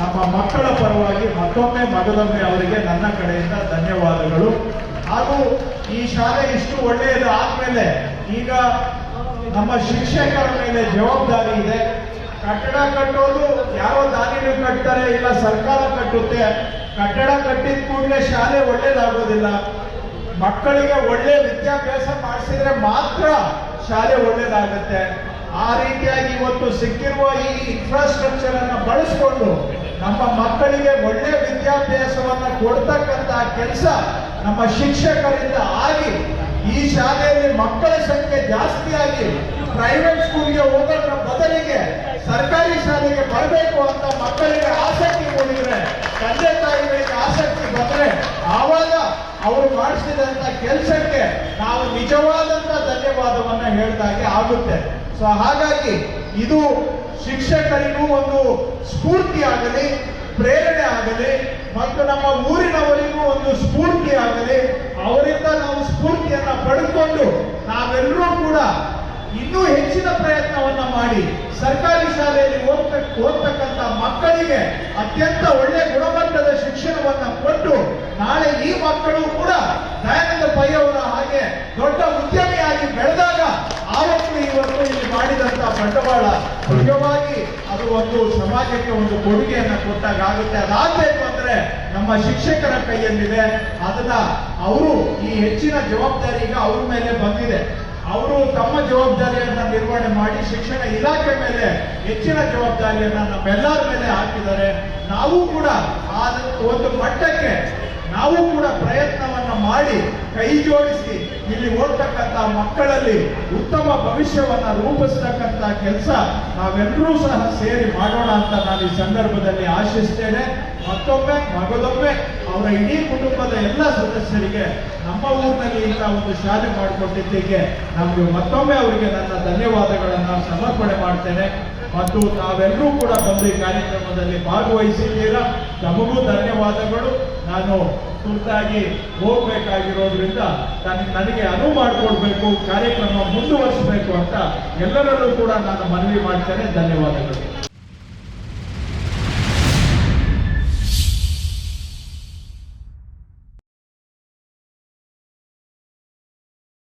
ನಮ್ಮ ಮಕ್ಕಳ ಪರವಾಗಿ ಮತ್ತೊಮ್ಮೆ ಮಗದೊಮ್ಮೆ ಅವರಿಗೆ ನನ್ನ ಕಡೆಯಿಂದ ಧನ್ಯವಾದಗಳು. ಹಾಗೂ ಈ ಶಾಲೆ ಇಷ್ಟು ಒಳ್ಳೆಯದು ಆದ್ಮೇಲೆ ಈಗ ನಮ್ಮ ಶಿಕ್ಷಕರ ಮೇಲೆ ಜವಾಬ್ದಾರಿ ಇದೆ. ಕಟ್ಟಡ ಕಟ್ಟೋದು ಯಾರೋ ದಾನಿಗಳು ಕಟ್ತಾರೆ ಇಲ್ಲ ಸರ್ಕಾರ ಕಟ್ಟುತ್ತೆ. ಕಟ್ಟಡ ಕಟ್ಟಿದ ಕೂಡಲೇ ಶಾಲೆ ಒಳ್ಳೇದಾಗೋದಿಲ್ಲ. ಮಕ್ಕಳಿಗೆ ಒಳ್ಳೆ ವಿದ್ಯಾಭ್ಯಾಸ ಮಾಡಿಸಿದ್ರೆ ಮಾತ್ರ ಶಾಲೆ ಒಳ್ಳೇದಾಗುತ್ತೆ. ಆ ರೀತಿಯಾಗಿ ಇವತ್ತು ಸಿಕ್ಕಿರುವ ಈ ಇನ್ಫ್ರಾಸ್ಟ್ರಕ್ಚರ್ ಅನ್ನ ಬಳಸಿಕೊಂಡು ನಮ್ಮ ಮಕ್ಕಳಿಗೆ ಒಳ್ಳೆ ವಿದ್ಯಾಭ್ಯಾಸವನ್ನ ಕೊಡ್ತಕ್ಕಂತಹ ಕೆಲಸ ನಮ್ಮ ಶಿಕ್ಷಕರಿಂದ ಆಗಿ ಈ ಶಾಲೆಯಲ್ಲಿ ಮಕ್ಕಳ ಸಂಖ್ಯೆ ಜಾಸ್ತಿ ಆಗಿ ಪ್ರೈವೇಟ್ ಸ್ಕೂಲ್ಗೆ ಹೋಗೋದ್ರ ಬದಲಿಗೆ ಸರ್ಕಾರಿ ಶಾಲೆಗೆ ಬರಬೇಕು ಅಂತ ಮಕ್ಕಳಿಗೆ ಆಸಕ್ತಿ ಮೂಡಿದ್ರೆ, ತಂದೆ ತಾಯಿಗಳಿಗೆ ಆಸಕ್ತಿ ಬಂದ್ರೆ ಆವಾಗ ಅವರು ಮಾಡಿಸಿದಂತ ಕೆಲಸಕ್ಕೆ ನಾವು ನಿಜವಾದಂತ ಧನ್ಯವಾದವನ್ನ ಹೇಳಿದಾಗೆ ಆಗುತ್ತೆ. ಸೊ ಹಾಗಾಗಿ ಇದು ಶಿಕ್ಷಕರಿಗೂ ಒಂದು ಸ್ಫೂರ್ತಿ ಆಗಲಿ ಪ್ರೇರಣೆ ಆಗಲಿ ಮತ್ತು ನಮ್ಮ ಊರಿನವರಿಗೂ ಒಂದು ಸ್ಫೂರ್ತಿ ಆಗಲಿ ಅವರಿಂದ ನಾವು ಸ್ಫೂರ್ತಿಯನ್ನ ಪಡೆದುಕೊಂಡು ನಾವೆಲ್ಲರೂ ಕೂಡ ಇನ್ನೂ ಹೆಚ್ಚಿನ ಪ್ರಯತ್ನವನ್ನ ಮಾಡಿ ಸರ್ಕಾರಿ ಶಾಲೆಯಲ್ಲಿ ಓದ್ತ, ಓದ್ತಕ್ಕಂಥ ಮಕ್ಕಳಿಗೆ ಅತ್ಯಂತ ಒಳ್ಳೆ ಗುಣಮಟ್ಟದ ಶಿಕ್ಷಣವನ್ನ ಕೊಟ್ಟು ನಾಳೆ ಈ ಮಕ್ಕಳು ಕೂಡ ದಯಾನಂದ ಪೈ ಅವರ ಹಾಗೆ ದೊಡ್ಡ ಉದ್ಯಮಿಯಾಗಿ ಬೆಳೆದಾಗ ಆವತ್ತು ಇವತ್ತು ಇಲ್ಲಿ ಮಾಡಿದಂತ ಬಂಡವಾಳ ಒಂದು ಸಮಾಜಕ್ಕೆ ಒಂದು ಕೊಡುಗೆಯನ್ನ ಕೊಟ್ಟಾಗ ಆಗುತ್ತೆ. ಅದಾಗಬೇಕು ಅಂದ್ರೆ ನಮ್ಮ ಶಿಕ್ಷಕರ ಕೈಯಲ್ಲಿದೆ. ಅದನ್ನ ಅವರು ಈ ಹೆಚ್ಚಿನ ಜವಾಬ್ದಾರಿ ಈಗ ಅವ್ರ ಮೇಲೆ ಬಂದಿದೆ. ಅವರು ತಮ್ಮ ಜವಾಬ್ದಾರಿಯನ್ನ ನಿರ್ವಹಣೆ ಮಾಡಿ ಶಿಕ್ಷಣ ಇಲಾಖೆ ಮೇಲೆ ಹೆಚ್ಚಿನ ಜವಾಬ್ದಾರಿಯನ್ನ ನಮ್ಮೆಲ್ಲರ ಮೇಲೆ ಹಾಕಿದ್ದಾರೆ. ನಾವು ಕೂಡ ಆ ಒಂದು ಮಟ್ಟಕ್ಕೆ, ನಾವು ಕೂಡ ಪ್ರಯತ್ನವನ್ನ ಮಾಡಿ ಕೈ ಜೋಡಿಸಿ ಇಲ್ಲಿ ಓದ್ತಕ್ಕಂಥ ಮಕ್ಕಳಲ್ಲಿ ಉತ್ತಮ ಭವಿಷ್ಯವನ್ನ ರೂಪಿಸ್ತಕ್ಕಂಥ ಕೆಲಸ ನಾವೆಲ್ಲರೂ ಸಹ ಸೇರಿ ಮಾಡೋಣ ಅಂತ ನಾನು ಈ ಸಂದರ್ಭದಲ್ಲಿ ಆಶಿಸ್ತೇನೆ. ಮತ್ತೊಮ್ಮೆ, ಮಗದೊಮ್ಮೆ ಅವರ ಇಡೀ ಕುಟುಂಬದ ಎಲ್ಲ ಸದಸ್ಯರಿಗೆ ನಮ್ಮ ಊರಿನಲ್ಲಿ ಇಂಥ ಒಂದು ಶಾಲೆ ಮಾಡಿಕೊಟ್ಟಿದ್ದಕ್ಕೆ ನಮಗೆ ಮತ್ತೊಮ್ಮೆ ಅವರಿಗೆ ನನ್ನ ಧನ್ಯವಾದಗಳನ್ನು ಸಮರ್ಪಣೆ ಮಾಡ್ತೇನೆ. ಮತ್ತು ತಾವೆಲ್ಲರೂ ಕೂಡ ಬಂದು ಕಾರ್ಯಕ್ರಮದಲ್ಲಿ ಭಾಗವಹಿಸಿದ್ದೀರಾ. ನಮಗೂ ಧನ್ಯವಾದಗಳು. ನಾನು ತುರ್ತಾಗಿ ಹೋಗ್ಬೇಕಾಗಿರೋದ್ರಿಂದ ನನ್- ನನಗೆ ಅನುವು ಮಾಡಿಕೊಡ್ಬೇಕು, ಕಾರ್ಯಕ್ರಮ ಮುಂದುವರಿಸಬೇಕು ಅಂತ ಎಲ್ಲರಲ್ಲೂ ಕೂಡ ನಾನು ಮನವಿ ಮಾಡ್ತೇನೆ. ಧನ್ಯವಾದಗಳು.